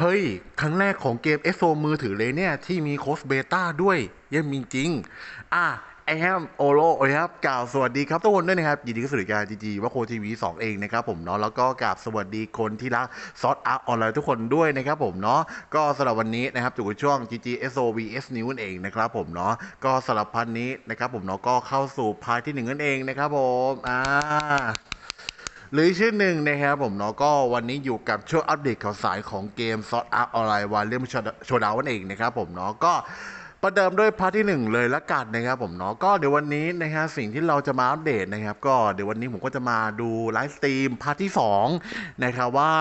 เฮ้ย ครั้งแรกของเกม s o มือถือเลยเนี่ย ที่มีโค้ดเบต้าด้วย ยังมีจริง อะไอมโอโลโอครับกล่าวสวัสดีครับทุกคนด้วยนะครับ ยินดีกับสู่รายการจีจีว่าโคทีวีสองเองนะครับผมเนาะแล้วก็กราบสวัสดีคนที่รักซอสอาร์ออนไลน์ทุกคนด้วยนะครับผมเนาะก็สำหรับวันนี้นะครับอยู่ในช่วง GG SOVS News นั่นเองนะครับผมเนาะก็สำหรับพันนี้นะครับผมเนาะก็เข้าสู่พาร์ทที่หนึ่งนั่นเองนะครับผมอ่า หรือชื่อหนึ่งนะครับผมเนาะก็วันนี้อยู่กับช่วงอัปเดตข่าวสารของเกม s o อ t อาร์ออนไลน์วาเลมโชดาวนั่นเองนะครับผมเนาะก็ประเดิมด้วยพาร์ทที่หนึ่งเลยละกันนะครับผมเนาะก็เดี๋ยววันนี้นะฮะสิ่งที่เราจะมาอัปเดตนะครับ ก็เดี๋ยววันนี้ผมก็จะมาดูไลฟ์สตรีมพาร์ทที่สองนะครับว่า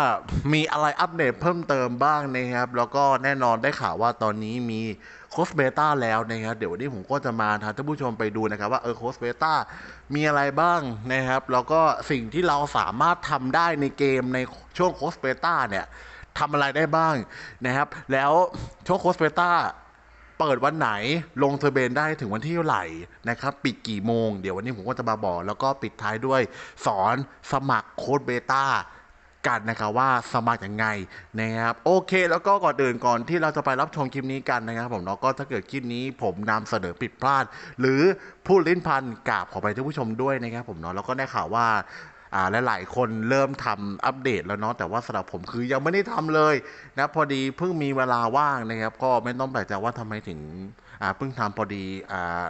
มีอะไรอัปเดตเพิ่มเติมบ้างนะครับ แล้วก็แน่นอนได้ข่าวว่าตอนนี้มี โคสเบต้าแล้วนะครับเดี๋ยววันนี้ผมก็จะมาทางท่านผู้ชมไปดูนะครับว่าเออโคสเบต้ามีอะไรบ้างนะครับแล้วก็สิ่งที่เราสามารถทำได้ในเกมในช่วงโคสเบต้าเนี่ยทำอะไรได้บ้างนะครับ แล้วช่วงโคสเบต้าเปิดวันไหนลงเทอร์เบนได้ถึงวันที่เท่าไหร่นะครับปิดกี่โมง เดี๋ยววันนี้ผมก็จะมาบอก แล้วก็ปิดท้ายด้วยสอนสมัครโค้ดเบต้า กันนะครับว่าสมัครยังไงนะครับโอเค แล้วก็ก่อนอื่นก่อนที่เราจะไปรับชมคลิปนี้กันนะครับ ผมเนาะก็ถ้าเกิดคลิปนี้ผมนำเสนอผิดพลาด หรือพูดลิ้นพันกราบขอไปท่านผู้ชมด้วยนะครับ ผมเนาะแล้วก็ได้ข่าวว่าอ่าและหลายคนเริ่มทำอัปเดตแล้วเนาะแต่ว่าสำหรับผมคือยังไม่ได้ทำเลยนะพอดีเพิ่งมีเวลาว่างนะครับ ก็ไม่ต้องแปลกใจว่าทำไมถึงอ่าเพิ่งทำพอดีอ่า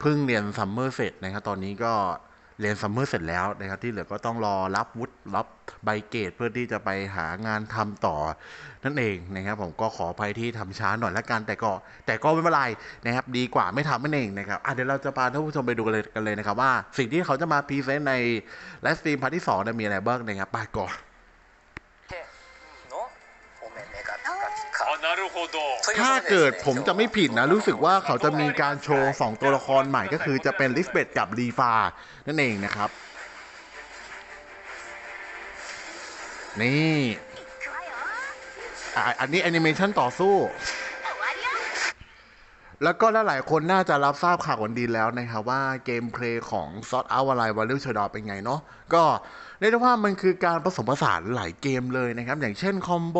เพิ่งเรียนซัมเมอร์เสร็จนะครับตอนนี้ก็ เรียนซัมเมอร์เสร็จแล้วนะครับ ที่เหลือก็ต้องรอรับวุฒิรับใบเกรดเพื่อที่จะไปหางานทำต่อ นั่นเองนะครับ ผมก็ขออภัยที่ทำช้าหน่อยละกันแต่ก็ แต่ก็ไม่เป็นไรนะครับ ดีกว่าไม่ทำนั่นเองนะครับเดี๋ยวเราจะพาท่านผู้ชมไปดูกันเลยกันเลยนะครับ ว่าสิ่งที่เขาจะมาพรีเซนต์ในไลฟ์สตรีมพาร์ทที่สองมีอะไรบ้างนะครับไปก่อน ถ้าเกิดผมจะไม่ผิดนะ รู้สึกว่าเขาจะมีการโชว์2ตัวละครใหม่ก็คือจะเป็นลิสเบตกับรีฟา นั่นเองนะครับ นี่อันนี้แอนิเมชันต่อสู้ แล้วก็หลายๆคนน่าจะรับทราบข่าวกันดีแล้วนะครับว่าเกมเพลย์ของซอ t เอาอะไรวอลเลย์ชดอเป็นไงเนาะก็เรียกได้ว่ามันคือการผสมผสานหลายเกมเลยนะครับ อย่างเช่นคอมโบ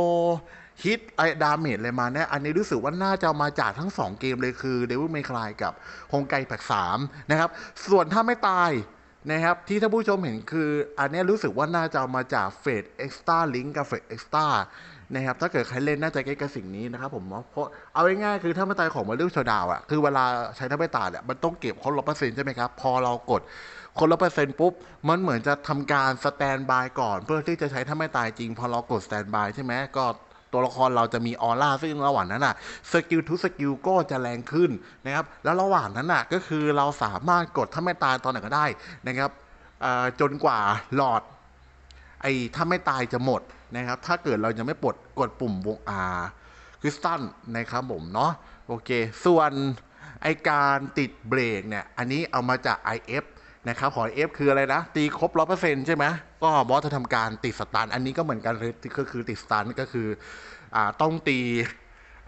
ฮิตไอดาเมจอะไรมาเนี่ยอันนี้รู้สึกว่าน่าจะมาจากทั้ง 2 เกมเลยคือ Devil May Cry กับฮงไกแพ็ก3นะครับ ส่วนถ้าไม่ตายนะครับที่ท่านผู้ชมเห็นคือ อันนี้รู้สึกว่าน่าจะมาจากเฟดเอ็กซ์ต้าลิงกับเฟดเอ็กซ์ต้านะครับถ้าเกิดใครเล่นน่าจะใกล้กับสิ่งนี้นะครับผมเพราะเอาง่ายๆคือถ้าไม่ตายของมาเรื่องชดาวอะคือเวลาใช้ถ้าไม่ตายเนี่ยมันต้องเก็บคนละเปอร์เซ็นต์ใช่ไหมครับ พอเรากดคนละเปอร์เซ็นต์ปุ๊บ มันเหมือนจะทำการสแตนบายก่อน เพื่อที่จะใช้ถ้าไม่ตายจริง พอเรากดสแตนบายใช่ไหมก็ ตัวละครเราจะมีออร่าซึ่งระหว่างนั้นอะสกิลทุกสกิลก็จะแรงขึ้นนะครับ แล้วระหว่างนั้นอะก็คือเราสามารถกดถ้าไม่ตายตอนไหนก็ได้นะครับจนกว่าหลอด ไอ้ถ้าไม่ตายจะหมดนะครับ ถ้าเกิดเรายังไม่ปลดกดปุ่มวงอาคริสตัลนะครับผมเนาะโอเค ส่วนไอการติดเบรกเนี่ย อันนี้เอามาจาก IF นะครับของ IF คืออะไรนะ ตีครบร้อเปอร์เซ็นต์ใช่ไหมก็บอสจะทำการติดสตาร์อันนี้ก็เหมือนกันเลยก็คือติดสตาร์ก็คืออ่าต้องตี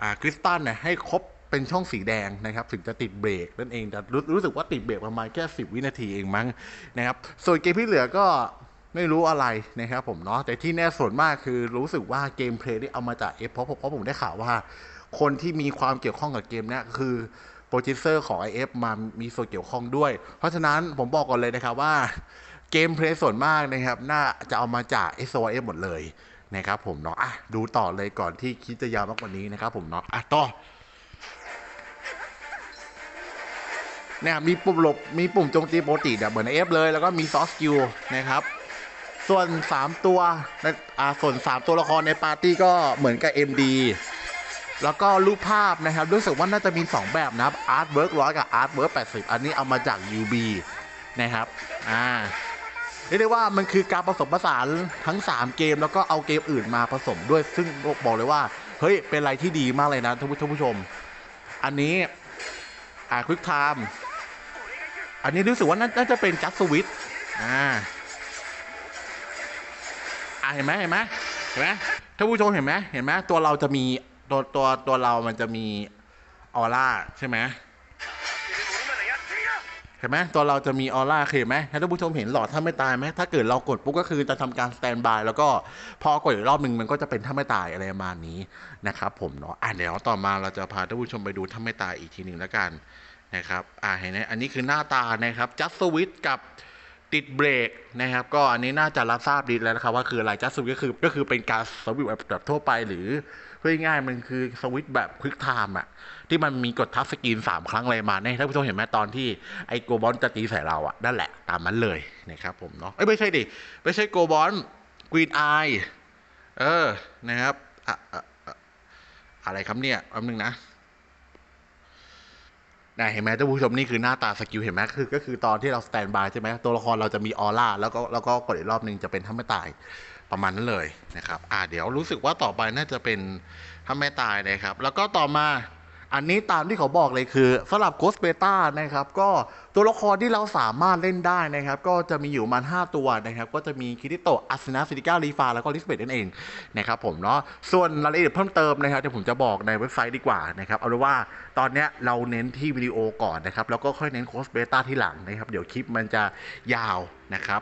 อ่าคริสตัลเนี่ยให้ครบเป็นช่องสีแดงนะครับ ถึงจะติดเบรกนั่นเองแต่รู้รู้สึกว่าติดเบรกประมาณแค่ 10 วินาทีเองมั้งนะครับ ส่วนเกมที่เหลือก็ไม่รู้อะไรนะครับผมเนาะแต่ที่แน่ส่วนมากคือรู้สึกว่าเกมเพลย์ที่เอามาจากเอฟเพราะเพราะผมได้ข่าวว่า คนที่มีความเกี่ยวข้องกับเกมเนี้ยคือ โปรดิวเซอร์ของ IF มามีส่วนเกี่ยวข้องด้วย เพราะฉะนั้นผมบอกก่อนเลยนะครับว่าเกมเพลย์ส่วนมากนะครับ น่าจะเอามาจาก s o f หมดเลยนะครับผมเนาะอะดูต่อเลยก่อนที่คิดจะยาวมากกว่านี้นะครับผมเนาะอะต่อเนี่ยมีปุ่มหลบมีปุ่มโจมตีปกติเนี่ยเหมือนเอฟเลย แล้วก็มีซอสกิลนะครับ ส่วน 3 ตัวนอ่าส่วน 3 ตัวละครในปาร์ตี้ก็เหมือนกับ MD แล้วก็รูปภาพนะครับรู้สึกว่าน่าจะมี 2 แบบนะครับอาร์ตเวิร์กร้อยกับอาร์ตเวิร์กแปดสิบอันนี้เอามาจาก UB นะครับอ่าเรียกได้ว่ามันคือการผสมผสานทั้ง 3 เกมแล้วก็เอาเกมอื่นมาผสมด้วย ซึ่งบอกเลยว่า เฮ้ย เป็นอะไรที่ดีมากเลยนะท่านผู้ชม อันนี้อ่าควิกไทม์อันนี้รู้สึกว่าน่าน่าจะเป็นจัสสวิตอ่าอ่าเห็นไหมเห็นไหมเห็นไหมท่านผู้ชมเห็นไหมเห็นไหมตัวเราจะมี ตัวตัวตัวเรามันจะมีออร่าใช่ไหมเห็นไหมตัวเราจะมีออร่าเคยไหมให้ท่านผู้ชมเห็นหลอดถ้าไม่ตายไหมถ้าเกิดเรากดปุ๊บก็คือจะทำการสแตนบายแล้วก็พอกดอีกรอบหนึ่งมันก็จะเป็นถ้าไม่ตายอะไรประมาณนี้นะครับผมเนาะอะเดี๋ยวต่อมาเราจะพาท่านผู้ชมไปดูถ้าไม่ตายอีกทีหนึ่งแล้วกันนะครับอะเห็นไหมอันนี้คือหน้าตานะครับจัสวิตกับ ติดเบรกนะครับก็อันนี้น่าจะรับทราบดีแล้วนะครับว่าคืออะไรจัสวิตก็คือก็คือเป็นการสวิตช์แบบแบบทั่วไปหรือพูดง่ายมันคือสวิตช์แบบควิกไทม์อะที่มันมีกดทัชสกรีนสามครั้งอะไรมาเนี่ยท่านผู้ชมเห็นไหมตอนที่ไอโกบอลจะตีใส่เราอะนั่นแหละตามนั้นเลยนะครับผมเนาะไม่ใช่ดิ ไม่ใช่โกบอลกรีนไอเออนะครับ อะอะอะอะไรครับเนี่ยแป๊บนึงนะ นะเห็นไหมท่านผู้ชมนี่คือหน้าตาสกิลเห็นไหมคือก็คือตอนที่เราสแตนบายใช่ไหมตัวละครเราจะมีออร่าแล้วก็แล้วก็กดอีกรอบหนึ่งจะเป็นถ้าไม่ตายประมาณนั้นเลยนะครับ อ่าเดี๋ยวรู้สึกว่าต่อไปน่าจะเป็นถ้าไม่ตายนะครับ แล้วก็ต่อมา อันนี้ตามที่เขาบอกเลยคือสำหรับ Ghost Beta นะครับ ก็ตัวละครที่เราสามารถเล่นได้นะครับ ก็จะมีอยู่มาณ5ตัวนะครับ ก็จะมีคิริโตะอัสนาซิติก้ารีฟาแล้วก็ลิสเบตนั่นเองนะครับผมเนาะส่วนรายละเอียดเพิ่มเติมนะครับเดี๋ยวผมจะบอกในเว็บไซต์ดีกว่านะครับเอาเป็นว่าตอนเนี้ยเราเน้นที่วิดีโอก่อนนะครับ แล้วก็ค่อยเน้นโค้ชเบต้าที่หลังนะครับ เดี๋ยวคลิปมันจะยาวนะครับ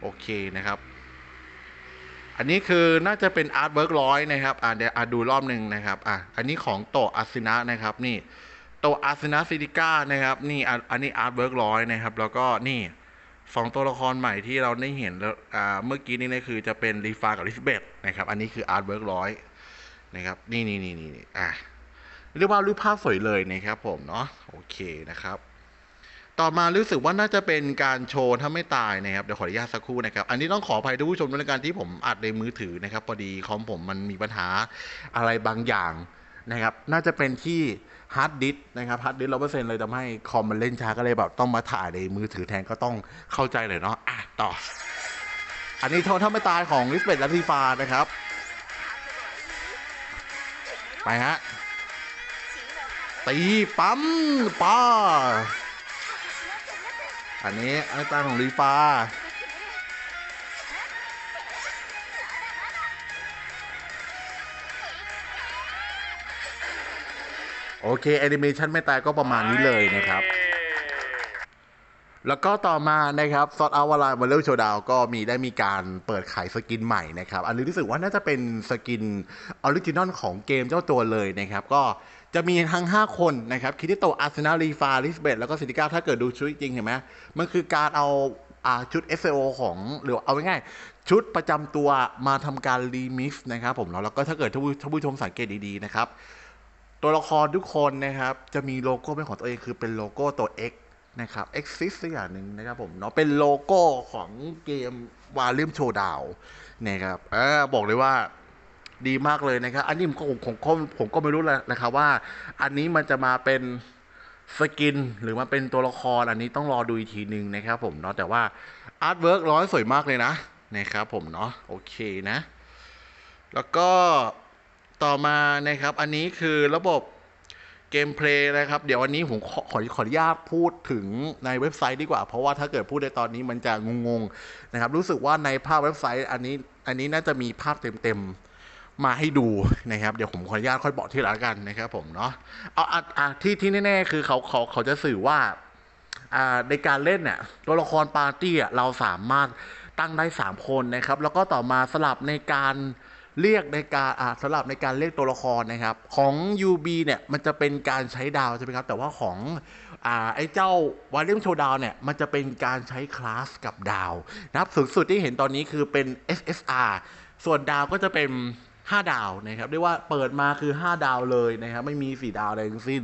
โอเคนะครับ อันนี้คือน่าจะเป็นอาร์ตเวิร์กร้อยนะครับ อ่าเดี๋ยวอะดูรอบหนึ่งนะครับ อะอันนี้ของโตอาซินะนะครับ นี่โตอาซินะซิติก้านะครับ นี่อันนี้อาร์ตเวิร์กร้อยนะครับ แล้วก็นี่สองตัวละครใหม่ที่เราได้เห็นแล้วอ่าเมื่อกี้นี่นะคือจะเป็นรีฟากับลิสเบตนะครับ อันนี้คืออาร์ตเวิร์กร้อยนะครับ นี่นี่นี่นี่อะเรียกว่ารูปภาพสวยเลยนะครับผมเนาะ โอเคนะครับ ต่อมารู้สึกว่าน่าจะเป็นการโชว์ถ้าไม่ตายนะครับเดี๋ยวขออนุญาตสักครู่นะครับ อันนี้ต้องขออภัยท่านผู้ชมด้วยการที่ผมอัดในมือถือนะครับ พอดีคอมผมมันมีปัญหาอะไรบางอย่างนะครับ น่าจะเป็นที่ฮาร์ดดิสนะครับฮาร์ดดิสร้อยเปอร์เซ็นต์เลยทำให้คอมมันเล่นช้าก็เลยแบบต้องมาถ่ายในมือถือแทนก็ต้องเข้าใจเลยเนาะอะต่อ อันนี้โทษถ้าไม่ตายของลิสเบตและทีฟานะครับ ไปฮะตีปั๊มป้า อันนี้ไอ้ตาของลีฟ้าโอเคแอนิเมชันไม่ตายก็ประมาณนี้เลยนะครับ แล้วก็ต่อมานะครับซอดอาวาลามาเรลโชดาวก็มีได้มีการเปิดขายสกินใหม่นะครับ อันนี้รู้สึกว่าน่าจะเป็นสกินออริจินอลของเกมเจ้าตัวเลยนะครับ ก็จะมีทั้ง 5 คนนะครับคิดิโตอาร์เซนาลีฟาลิสเบตแล้วก็ซิติก้าถ้าเกิดดูชุดจริงเห็นไหมมันคือการเอาอาชุด s อ o ของหรือเอาง่ายๆชุดประจำตัวมาทำการรีมิกซ์นะครับผมแล้วก็ถ้าเกิดท่านผู้ท่านผู้ชมสังเกตดีๆนะครับตัวละครทุกคนนะครับจะมีโลโก้เป็นของตัวเองคือเป็นโลโก้ตัว X นะครับ Exist สักอย่างหนึ่งนะครับผมเนาะเป็นโลโก้ของเกมวาลิมโชดาวนะครับเออบอกเลยว่าดีมากเลยนะครับ อันนี้ผมก็ผมผมผมผมก็ไม่รู้แล้วนะครับว่า อันนี้มันจะมาเป็นสกินหรือมาเป็นตัวละครอันนี้ต้องรอดูอีกทีหนึ่งนะครับผมเนาะแต่ว่าอาร์ตเวิร์กร้อยสวยมากเลยนะนะครับผมเนาะโอเคนะ แล้วก็ต่อมานะครับ อันนี้คือระบบ เกมเพลย์นะครับ เดี๋ยววันนี้ผมขอขอขออนุญาตพูดถึงในเว็บไซต์ดีกว่า เพราะว่าถ้าเกิดพูดในตอนนี้มันจะงงๆนะครับ รู้สึกว่าในภาพเว็บไซต์อันนี้อันนี้น่าจะมีภาพเต็มๆมาให้ดูนะครับ เดี๋ยวผมขออนุญาตค่อยบอกที่หลังกันนะครับผมเนาะเอาอะอะที่ที่แน่ๆคือเขาเขาเขาจะสื่อว่าอ่าในการเล่นเนี่ยตัวละครปาร์ตี้เราสามารถตั้งได้ 3 คนนะครับ แล้วก็ต่อมาสลับในการ เรียกในการสำหรับในการเรียกตัวละครนะครับ ของ UB เนี่ยมันจะเป็นการใช้ดาวใช่ไหมครับ แต่ว่าของอไอ้เจ้าวาเลมโชดาวเนี่ยมันจะเป็นการใช้คลาสกับดาวนะครับสูงสุดที่เห็นตอนนี้คือเป็น SSR ส่วนดาวก็จะเป็น 5 ดาวนะครับเรียกว่าเปิดมาคือ 5 ดาวเลยนะครับไม่มี 4 ดาวอะไรทั้งสิ้น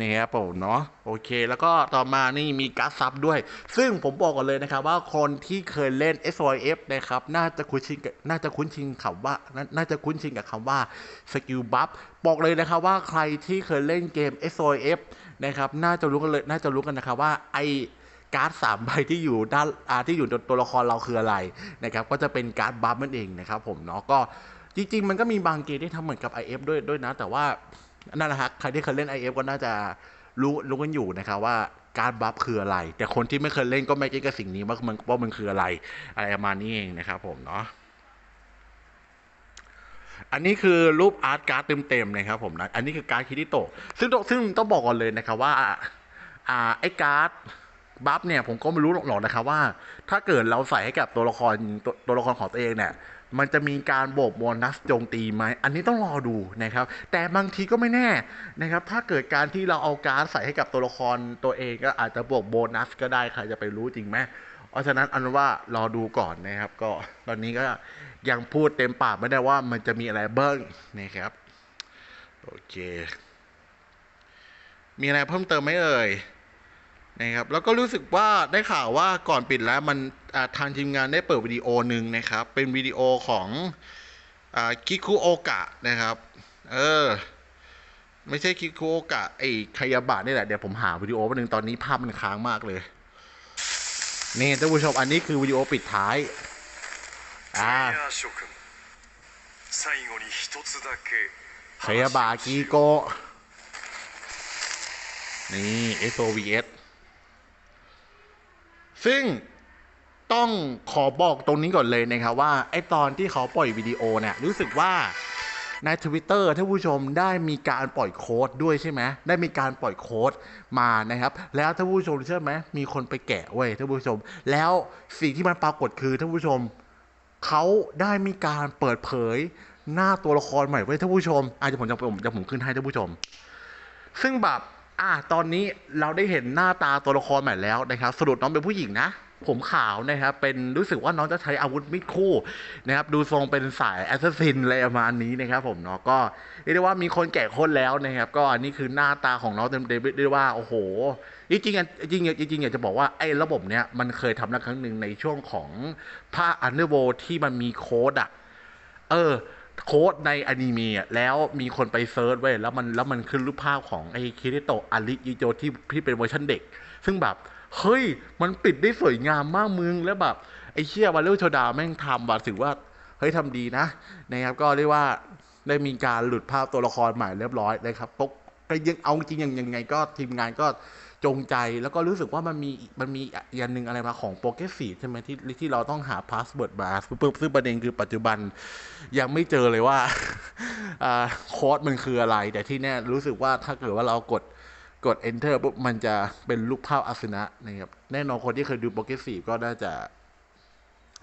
นะครับผมเนาะโอเค แล้วก็ต่อมานี่มีการ์ดซับด้วย ซึ่งผมบอกก่อนเลยนะครับว่าคนที่เคยเล่น SOF นะครับน่าจะคุ้นชินกับน่าจะคุ้นชินคำว่าน่า น่าจะคุ้นชินกับคำว่าสกิลบัฟบอกเลยนะครับว่าใครที่เคยเล่นเกม SOF นะครับน่าจะรู้กันเลยน่าจะรู้กันนะครับว่าไอการ์ดสามใบที่อยู่ด้านที่อยู่ตัวละครเราคืออะไรนะครับก็จะเป็นการ์ดบัฟนั่นเองนะครับผมเนาะก็ จริง ๆ มันก็มีบางเกมที่ทำเหมือนกับ IF ด้วยด้วยนะ แต่ว่านั่นนะฮะใครที่เคยเล่น IF ก็น่าจะรู้รู้กันอยู่นะครับว่าการบัฟคืออะไร แต่คนที่ไม่เคยเล่นก็ไม่เก็ตกับสิ่งนี้ว่ามันว่ามันคืออะไร อะไรประมาณนี้เองนะครับผมเนาะอันนี้คือรูปอาร์ตการ์ดเต็มๆนะครับผมนะอันนี้คือการ์ดคิริโตซึ่งต้องซึ่งต้องบอกก่อนเลยนะครับว่าอ่าไอ้การ์ดบัฟเนี่ยผมก็ไม่รู้หรอกนะครับว่า ถ้าเกิดเราใส่ให้กับตัวละครตัวตัวละครของตัวเองเนี่ย มันจะมีการโบกโบนัสโจมตีไหม อันนี้ต้องรอดูนะครับ แต่บางทีก็ไม่แน่นะครับ ถ้าเกิดการที่เราเอาการดใส่ให้กับตัวละครตัวเองก็อาจจะบวกโบนัสก็ได้ใครจะไปรู้จริงไหมเพราะฉะนั้นอันว่ารอดูก่อนนะครับ ก็ตอนนี้ก็ยังพูดเต็มปากไม่ได้ว่ามันจะมีอะไรเบิ้งนะครับ โอเค มีอะไรเพิ่มเติมไหมเอ่ย นะครับแล้วก็รู้สึกว่าได้ข่าวว่าก่อนปิดแล้วมันทางทีมงานได้เปิดวิดีโอหนึ่งนะครับ เป็นวิดีโอของคิคุโอกะนะครับ เออ ไม่ใช่คิคุโอกะไอคายาบะนี่แหละ เดี๋ยวผมหาวิดีโอมาหนึ่งตอนนี้ภาพมันค้างมากเลย นี่ท่านผู้ชมอันนี้คือวิดีโอปิดท้ายอ่าคายาบะกิโกนี่ SOVS ซึ่งต้องขอบอกตรงนี้ก่อนเลยนะครับว่าไอตอนที่เขาปล่อยวิดีโอเนี่ยรู้สึกว่าใน Twitter ท่านผู้ชมได้มีการปล่อยโค้ดด้วยใช่ไหมได้มีการปล่อยโค้ดมานะครับ แล้วท่านผู้ชมเชื่อไหมมีคนไปแกะเว้ยท่านผู้ชม แล้วสิ่งที่มันปรากฏคือท่านผู้ชมเขาได้มีการเปิดเผยหน้าตัวละครใหม่ไว้ท่านผู้ชมอาจจะผมจะผมจะผมขึ้นให้ท่านผู้ชม ซึ่งแบบ อะตอนนี้เราได้เห็นหน้าตาตัวละครใหม่แล้วนะครับสรุปน้องเป็นผู้หญิงนะ ผมขาวนะครับเป็นรู้สึกว่าน้องจะใช้อาวุธมิดคู่นะครับดูทรงเป็นสายแอสซัสซินอะไรประมาณนี้นะครับผมเนาะก็เรียกได้ว่ามีคนแก่คนแล้วนะครับ ก็อันนี้คือหน้าตาของน้องเต็มเต็มๆเรียกได้ว่าโอ้โหจริงจริงจริงอยากจะบอกว่าไอ้ระบบเนี้ยมันเคยทำมาครั้งหนึ่งในช่วงของภาอันเดอร์โวที่มันมีโค้ดอะเออ โค้ดในอนิเมะแล้วมีคนไปเซิร์ชไว้แล้วมันแล้วมันขึ้นรูปภาพของไอ้คิริโตะอาริอิโจที่ที่เป็นเวอร์ชันเด็ก ซึ่งแบบเฮ้ย มันปิดได้สวยงามมากมึง แล้วแบบไอ้เชี่ยวาเลโชดาแม่งทำแบบถือว่า เฮ้ยทำดีนะนะครับก็เรียกว่าได้มีการหลุดภาพตัวละครใหม่เรียบร้อยเลยครับปกก็ยังเอาจริงยังยังไงก็ทีมงานก็ จงใจแล้วก็รู้สึกว่ามันมีมันมีอย่างหนึ่งอะไรมาของโปรเกสซีใช่ไหมที่ที่เราต้องหาพาสเวิร์ดมาซึ่งประเด็นคือปัจจุบันยังไม่เจอเลยว่าโค้ดมันคืออะไร แต่ที่แน่รู้สึกว่าถ้าเกิดว่าเรากดกด enter ปุ๊บมันจะเป็นรูปภาพอาสนะนะครับ แน่นอนคนที่เคยดูโปรเกสซีก็น่าจะ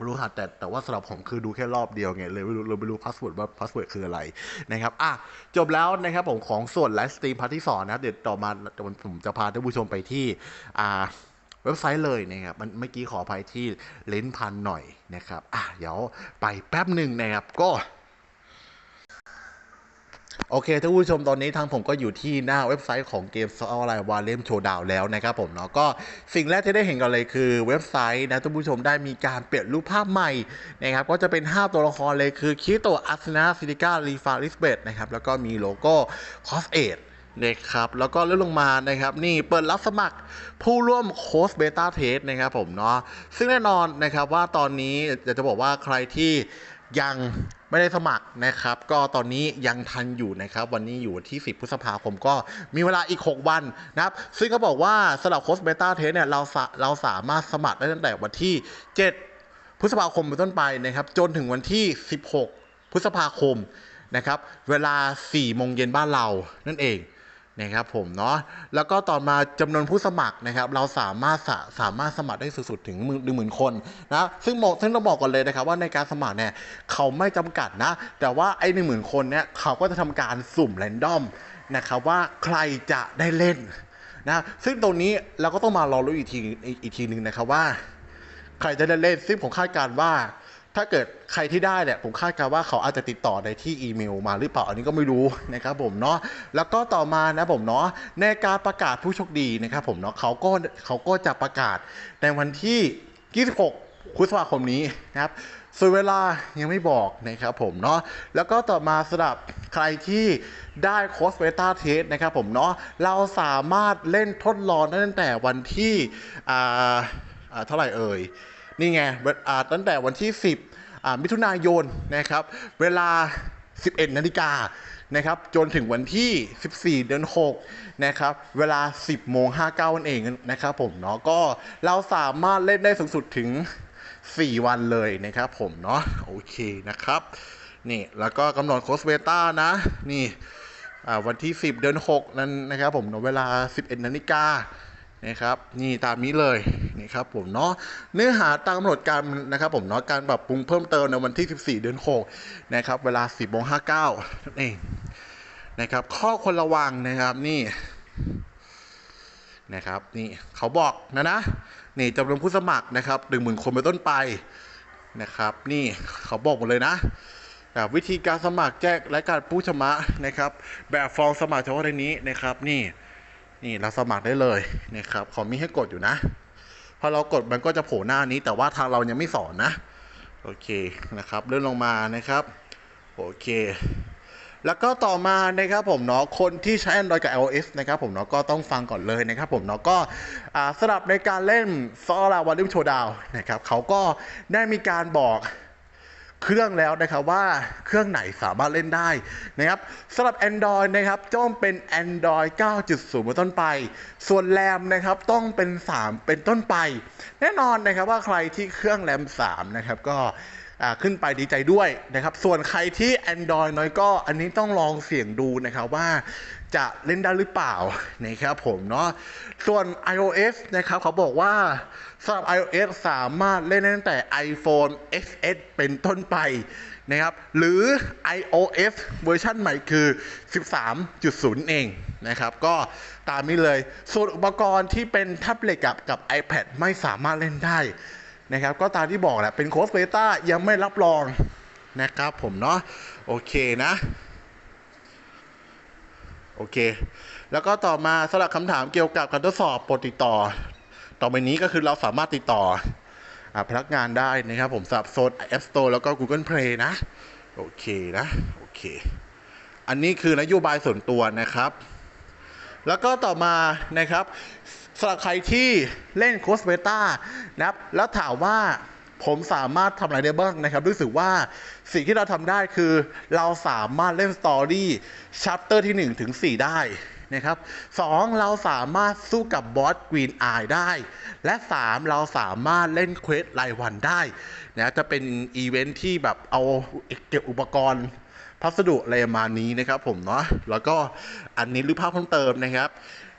รู้ค่ะแต่แต่ว่าสำหรับผมคือดูแค่รอบเดียวไงเลยไม่รู้เลยไม่รู้พาสเวิร์ดว่าพาสเวิร์ดคืออะไรนะครับอะจบแล้วนะครับผมของส่วนไลฟ์สตรีมพาร์ทที่สองนะเดี๋ยวต่อมาผมจะพาท่านผู้ชมไปที่อ่าเว็บไซต์เลยนะครับมันเมื่อกี้ขออภัยที่เลนพันหน่อยนะครับอะเดี๋ยวไปแป๊บหนึ่งนะครับก็ โอเคท่านผู้ชมตอนนี้ทางผมก็อยู่ที่หน้าเว็บไซต์ของเกมซออะไรวาเลมโชดาวแล้วนะครับผมเนาะก็สิ่งแรกที่ได้เห็นกันเลยคือเว็บไซต์นะท่านผู้ชมได้มีการเปลี่ยนรูปภาพใหม่นะครับก็จะเป็น 5 ตัวละครเลยคือคิโตะอัสนาซิลิก้ารีฟาริสเบตนะครับแล้วก็มีโลโก้คอสเอดนะครับแล้วก็เลื่อนลงมานะครับนี่เปิดรับสมัครผู้ร่วมโค้ชเบต้าเทสนะครับผมเนาะซึ่งแน่นอนนะครับว่าตอนนี้อยากจะบอกว่าใครที่ ยังไม่ได้สมัครนะครับ ก็ตอนนี้ยังทันอยู่นะครับ วันนี้อยู่ที่ 10 พฤษภาคมก็มีเวลาอีก 6 วันนะครับ ซึ่งเขาบอกว่าสำหรับโค้ชเบต้าเทสเนี่ยเราสาเราสามารถสมัครได้ตั้งแต่วันที่ 7 พฤษภาคมเป็นต้นไปนะครับ จนถึงวันที่ 16 พฤษภาคมนะครับ เวลา 4 โมงเย็นบ้านเรานั่นเอง นะครับผมเนาะแล้วก็ต่อมาจำนวนผู้สมัครนะครับ เราสามารถสาสามารถสมัครได้สูงสุดถึงหนึ่งหมื่นคนนะซึ่งบอกซึ่งต้องบอกก่อนเลยนะครับว่าในการสมัครเนี่ยเขาไม่จำกัดนะ แต่ว่าไอ้หนึ่งหมื่นคนเนี่ยเขาก็จะทำการสุ่มแรนดอมนะครับว่าใครจะได้เล่นนะซึ่งตรงนี้เราก็ต้องมารอรู้อีกทีอีกอีกทีหนึ่งนะครับว่า ใครจะได้เล่นซึ่งผมคาดการณ์ว่า ถ้าเกิดใครที่ได้เนี่ยผมคาดการว่าเขาอาจจะติดต่อในที่อีเมลมาหรือเปล่าอันนี้ก็ไม่รู้นะครับผมเนาะแล้วก็ต่อมานะผมเนาะในการประกาศผู้โชคดีนะครับผมเนาะเขาก็เขาก็จะประกาศในวันที่ 26พฤษภาคมนี้นะครับส่วนเวลายังไม่บอกนะครับผมเนาะแล้วก็ต่อมาสำหรับใครที่ได้โค้ชเบต้าเทสนะครับผมเนาะเราสามารถเล่นทดลองได้ตั้งแต่วันที่อ่าอ่าเท่าไหร่เอ่ย นี่ไงตั้งแต่วันที่ 10 มิถุนายนนะครับ เวลา 11 นาฬิกานะครับ จนถึงวันที่ 14 เดือน 6 นะครับ เวลา 10 โมง 59นั่นเองนะครับผมเนาะ ก็เราสามารถเล่นได้สูงสุดถึง 4 วันเลยนะครับผมเนาะ โอเคนะครับ นี่ แล้วก็กำหนดโคสเบต้านะ นี่วันที่ 10 เดือน 6 นั้นนะครับผมเนาะเวลา 11 นาฬิกา นะครับนี่ตามนี้เลยนะครับผมเนาะเนื้อหาตามกำหนดการนะครับผมเนาะการปรับปรุงเพิ่มเติมในวันที่ 14 เดือน6นะครับเวลา 10โมง59นั่นเองนะครับข้อควรระวังนะครับนี่นะครับนี่เขาบอกนะนะนี่จำนวนผู้สมัครนะครับหนึ่งหมื่นคนเป็นต้นไปนะครับนี่เขาบอกหมดเลยนะวิธีการสมัครแจ้งและการผู้ชำระนะครับ แบบฟอร์มสมัครเฉพาะในนี้นะครับนี่ นี่เราสมัครได้เลยนะครับเขามีให้กดอยู่นะพอเรากดมันก็จะโผล่หน้านี้ แต่ว่าทางเรายังไม่สอนนะโอเคนะครับเลื่อนลงมานะครับโอเค แล้วก็ต่อมานะครับผมเนาะคนที่ใช้ Android กับ iOS นะครับผมเนาะก็ต้องฟังก่อนเลยนะครับผมเนาะก็สำหรับในการเล่นซอลาวาริมโชดาวนะครับเขาก็ได้มีการบอก เครื่องแล้วนะครับว่าเครื่องไหนสามารถเล่นได้นะครับสำหรับ Android นะครับต้องเป็น Android 9.0เป็นต้นไป ส่วนแรมนะครับต้องเป็น 3 เป็นต้นไป แน่นอนนะครับว่าใครที่เครื่องแรม 3 นะครับก็ขึ้นไปดีใจด้วยนะครับ ส่วนใครที่ Android น้อยก็อันนี้ต้องลองเสี่ยงดูนะครับว่า จะเล่นได้หรือเปล่านะครับผมเนาะส่วน iOS นะครับเขาบอกว่าสำหรับ iOS สามารถเล่นได้ตั้งแต่ iPhone XS เป็นต้นไปนะครับหรือ iOS เวอร์ชันใหม่คือ 13.0 เองนะครับก็ตามนี้เลย ส่วนอุปกรณ์ที่เป็นแท็บเล็ตกับกับ iPad ไม่สามารถเล่นได้นะครับก็ตามที่บอกแหละเป็นโค้ดเบต้ายังไม่รับรองนะครับผมเนาะโอเคนะ โอเค แล้วก็ต่อมาสำหรับคำถามเกี่ยวกับการทดสอบโปรดติดต่อ ต่อไปนี้ก็คือเราสามารถติดต่ออพนักงานได้นะครับผมสับโซน App Store แล้วก็ Google Play นะ โอเคนะ โอเค อันนี้คือนโยบายส่วนตัวนะครับ แล้วก็ต่อมานะครับสำหรับใครที่เล่นโคสเบต้านะครับ แล้วถามว่าผมสามารถทำอะไรได้บ้างนะครับ รู้สึกว่า สิ่งที่เราทำได้คือเราสามารถเล่นสตอรี่ชัปเตอร์ที่ 1 ถึง 4 ได้นะครับ 2 เราสามารถสู้กับบอสกรีนอายได้ และ 3 เราสามารถเล่นเควสรายวันได้นะจะเป็นอีเวนท์ที่แบบเอาเก็บอุปกรณ์พัสดุอะไรมานี้นะครับผมเนาะแล้วก็อันนี้รูปภาพเพิ่มเติมนะครับ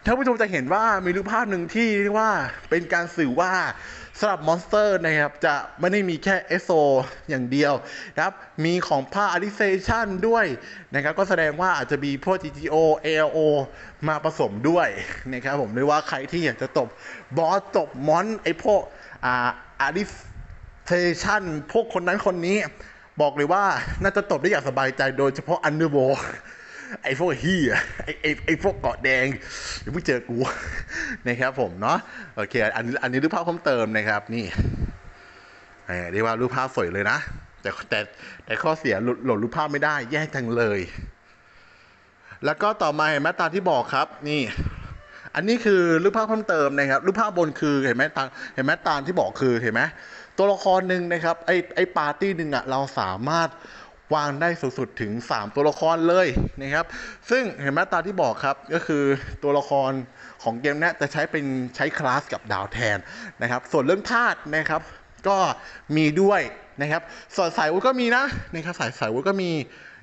ท่านผู้ชมจะเห็นว่ามีรูปภาพหนึ่งที่เรียกว่าเป็นการสื่อว่า สำหรับมอนสเตอร์นะครับ จะไม่ได้มีแค่เอสโซอย่างเดียวนะครับ มีของผ้าอ l ิเซชันด้วยนะครับ ก็แสดงว่าอาจจะมีพวก GTO ALO มาผสมด้วยนะครับผมไม่ว่าใครที่อยากจะตบบอสตบมอนไอพวกอ่าอ l ิเซชันพวกคนนั้นคนนี้ บอกเลยว่าน่าจะตบได้อย่างสบายใจโดยเฉพาะอันเดอร์โบ ไอ้พวกเฮียไอ้ไอ้ไอ้พวกเกาะแดงอย่าเพิ่งเจอกูนะครับผมเนาะโอเค อันอันนี้รูปภาพเพิ่มเติมนะครับ นี่เอ่อเรียกว่ารูปภาพสวยเลยนะแต่แต่แต่ข้อเสียหลดโหลดรูปภาพไม่ได้แย่จังเลย แล้วก็ต่อมาเห็นไหมตามที่บอกครับ นี่ อันนี้คือรูปภาพเพิ่มเติมนะครับรูปภาพบนคือเห็นไหมตามเห็นไหมตามที่บอกคือเห็นไหมตัวละครหนึ่งนะครับไอไอปาร์ตี้หนึ่งอะเราสามารถ วางได้สูงสุดถึง 3 ตัวละครเลยนะครับ ซึ่งเห็นไหมตาที่บอกครับก็คือตัวละครของเกมนี้จะใช้เป็นใช้คลาสกับดาวแทนนะครับ ส่วนเรื่องธาตุนะครับก็มีด้วยนะครับส่วนสายวุธก็มีนะนะครับสายสายวุธก็มี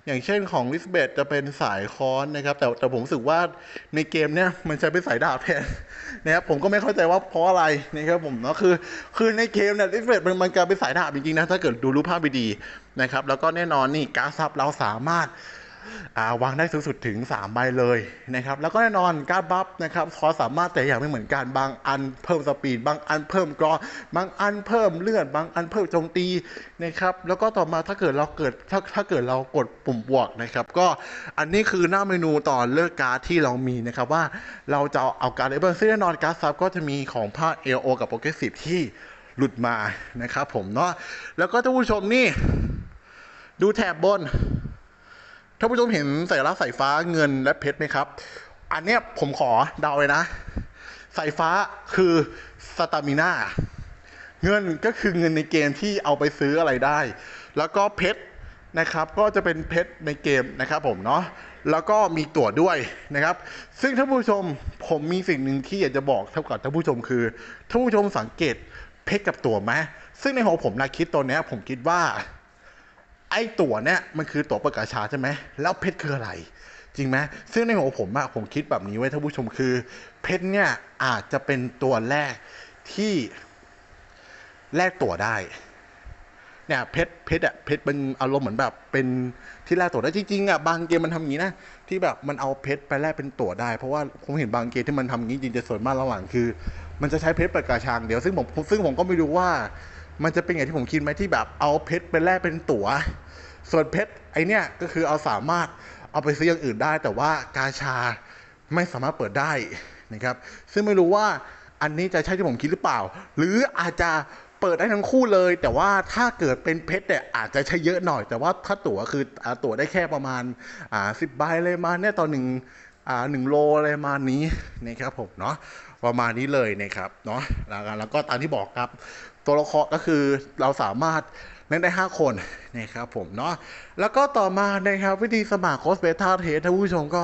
อย่างเช่นของลิสเบตจะเป็นสายค้อนนะครับ แต่แต่ผมรู้สึกว่าในเกมเนี้ยมันจะเป็นสายดาบแทนนะครับผมก็ไม่เข้าใจว่าเพราะอะไรนะครับผมเนาะคือคือในเกมเนี่ยลิสเบตมันมันกลายเป็นสายดาบจริงๆนะถ้าเกิดดูรูปภาพดีๆนะครับแล้วก็แน่นอนนี่การซับเราสามารถ วางได้สูงสุดถึง3ใบเลยนะครับแล้วก็แน่นอนการดบัฟนะครับคอสามารถแต่อย่างไม่เหมือนกันบางอันเพิ่มสปีด บางอันเพิ่มกรอบางอันเพิ่มเลือดบางอันเพิ่มโจมตีนะครับแล้วก็ต่อมาถ้าเกิดเราเกิดถ้าถ้าเกิดเรากดปุ่มบวกนะครับก็อันนี้คือหน้าเมนูตอนเลือกการ์ดที่เรามีนะครับว่าเราจะเอาการ์ดเลเบิลซึ่งแน่นอนการ์ดซับก็จะมีของภาค LO กับโปรเกรสซีฟที่หลุดมานะครับผมเนาะแล้วก็ท่านผู้ชมนี่ ดูแถบบน ท่านผู้ชมเห็นสัญลักษณ์สายฟ้าเงินและเพชรไหมครับ อันเนี้ยผมขอเดาเลยนะ สายฟ้าคือสตามิน่าเงินก็คือเงินในเกมที่เอาไปซื้ออะไรได้ แล้วก็เพชรนะครับ ก็จะเป็นเพชรในเกมนะครับผมเนาะแล้วก็มีตั๋วด้วยนะครับ ซึ่งท่านผู้ชมผมมีสิ่งหนึ่งที่อยากจะบอกเท่ากับท่านผู้ชมคือท่านผู้ชมสังเกตเพชรกับตั๋วไหมซึ่งในหัวผมนะคิดตัวเนี้ยผมคิดว่า ไอ้ตั๋วเนี่ยมันคือตั๋วประกาศชาใช่ไหมแล้วเพชรคืออะไร จริงไหมซึ่งในหัวผมอะผมคิดแบบนี้ไว้ท่านผู้ชมคือ เพชรเนี่ยอาจจะเป็นตัวแรกที่แลกตั๋วได้เนี่ยเพชรเพชรอะเพชรเป็นอารมณ์เหมือนแบบเป็นที่แลกตั๋วได้จริงๆอะบางเกมมันทำอย่างนี้นะที่แบบมันเอาเพชรไปแลกเป็นตั๋วได้ เพราะว่าผมเห็นบางเกมที่มันทำอย่างนี้จริงจะส่วนมากระหว่างคือ มันจะใช้เพชรปิดกาชางเดียวซึ่งผมซึ่งผมก็ไม่รู้ว่า มันจะเป็นอย่างที่ผมคิดไหมที่แบบเอาเพชรไปแลกเป็นตั๋ว ส่วนเพชรไอเนี่ยก็คือเอาสามารถเอาไปซื้ออย่างอื่นได้ แต่ว่ากาชาไม่สามารถเปิดได้นะครับ ซึ่งไม่รู้ว่าอันนี้จะใช่ที่ผมคิดหรือเปล่า หรืออาจจะเปิดได้ทั้งคู่เลย แต่ว่าถ้าเกิดเป็นเพชรเนี่ยอาจจะใช้เยอะหน่อย แต่ว่าถ้าตั๋วคืออ่าตั๋วได้แค่ประมาณอ่าสิบใบเลยมาเนี่ยตอนหนึ่งอ่าหนึ่งโลอะไรประมาณนี้นะครับผมเนาะประมาณนี้เลยนะครับเนาะแล้วก็ตามที่บอกครับ ตัวละครก็คือเราสามารถเล่นได้ 5 คนนะครับผมเนาะแล้วก็ต่อมานะครับวิธีสมัครโคสเบต้าเทสท่านผู้ชมก็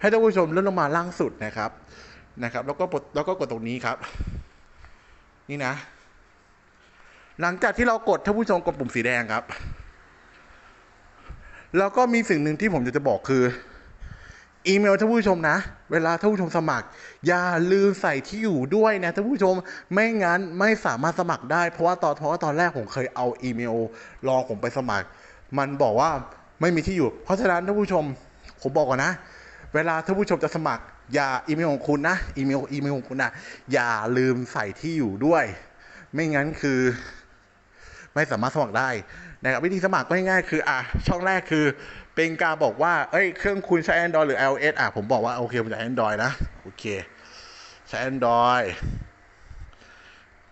ให้ท่านผู้ชมเลื่อนลงมาล่างสุดนะครับนะครับ แล้วก็กดแล้วก็กดตรงนี้ครับ นี่นะ หลังจากที่เรากดท่านผู้ชมกดปุ่มสีแดงครับ แล้วก็มีสิ่งหนึ่งที่ผมจะจะบอกคือ อีเมลท่านผู้ชมนะ เวลาท่านผู้ชมสมัคร อย่าลืมใส่ที่อยู่ด้วยนะท่านผู้ชมไม่งั้นไม่สามารถสมัครได้ เพราะว่าตอนเพราะว่าตอนแรกผมเคยเอาอีเมลรอผมไปสมัคร มันบอกว่าไม่มีที่อยู่ เพราะฉะนั้นท่านผู้ชมผมบอกก่อนนะ เวลาท่านผู้ชมจะสมัคร อย่าอีเมลของคุณนะอีเมลอีเมลของคุณนะอย่าลืมใส่ที่อยู่ด้วย ไม่งั้นคือ ไม่สามารถสมัครได้นะครับวิธีสมัครก็ง่ายๆคืออะช่องแรกคือ เป็นการบอกว่า เอ้ย เครื่องคุณใช้ Android หรือ iOS อะ ผมบอกว่า โอเค ผมใช้ Android นะ โอเค ใช้ Android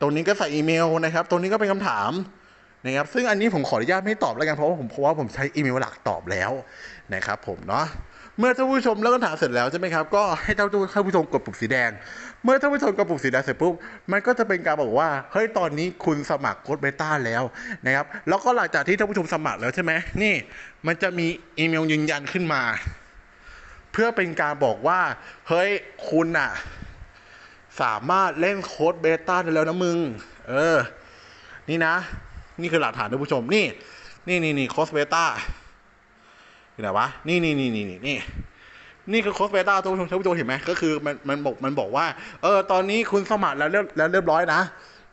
ตรงนี้ก็ใส่อีเมลนะครับ ตรงนี้ก็เป็นคำถาม นะครับซึ่งอันนี้ผมขออนุญาตไม่ตอบแล้วกันเพราะว่าผมเพราะว่าผมใช้อีเมลหลักตอบแล้วนะครับผมเนาะเมื่อท่านผู้ชมเลือกคำถามเสร็จแล้วใช่ไหมครับก็ให้ท่านผู้ท่านผู้ชมกดปุ่มสีแดง เมื่อท่านผู้ชมกดปุ่มสีแดงเสร็จปุ๊บมันก็จะเป็นการบอกว่าเฮ้ยตอนนี้คุณสมัครโค้ดเบต้าแล้วนะครับแล้วก็หลังจากที่ท่านผู้ชมสมัครแล้วใช่ไหมนี่มันจะมีอีเมลยืนยันขึ้นมา เพื่อเป็นการบอกว่าเฮ้ยคุณอะสามารถเล่นโค้ดเบต้าได้แล้วนะมึง เออ นี่นะ นี่คือหลักฐานท่านผู้ชม นี่ นี่นี่นี่โค้ดเบต้าอยู่ไหนวะ นี่นี่นี่นี่นี่นี่นี่คือโค้ดเบต้าท่านผู้ชมท่านผู้ชมเห็นไหมก็คือมันมันบอกมันบอกว่าเออตอนนี้คุณสมัครแล้วเรียบแล้วเรียบร้อยนะ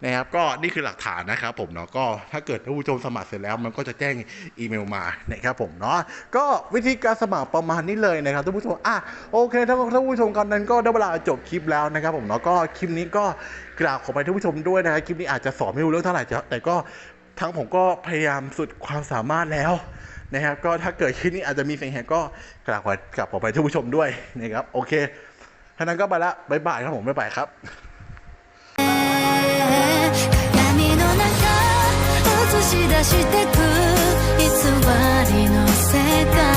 นะครับก็นี่คือหลักฐานนะครับผมเนาะก็ถ้าเกิดท่านผู้ชมสมัครเสร็จแล้ว มันก็จะแจ้งอีเมลมานะครับผมเนาะก็วิธีการสมัครประมาณนี้เลยนะครับท่านผู้ชมอะโอเคท่านท่านผู้ชมกันนั้นก็ได้เวลาจบคลิปแล้วนะครับผมเนาะก็คลิปนี้ก็กราบขอไปท่านผู้ชมด้วยนะครับคลิปนี้อาจจะสอนไม่รู้เรื่องเท่าไหร่แต่ก็ ทั้งผมก็พยายามสุดความสามารถแล้ว นะครับก็ถ้าเกิดคลิปนี้อาจจะมีเสียงแหบก็กราบขอกราบขอไปท่านผู้ชมด้วยนะครับโอเคท่านั้นก็ไปละบ๊ายบายครับผมบ๊ายบายครับ 鏡の中映し出してく偽りの世界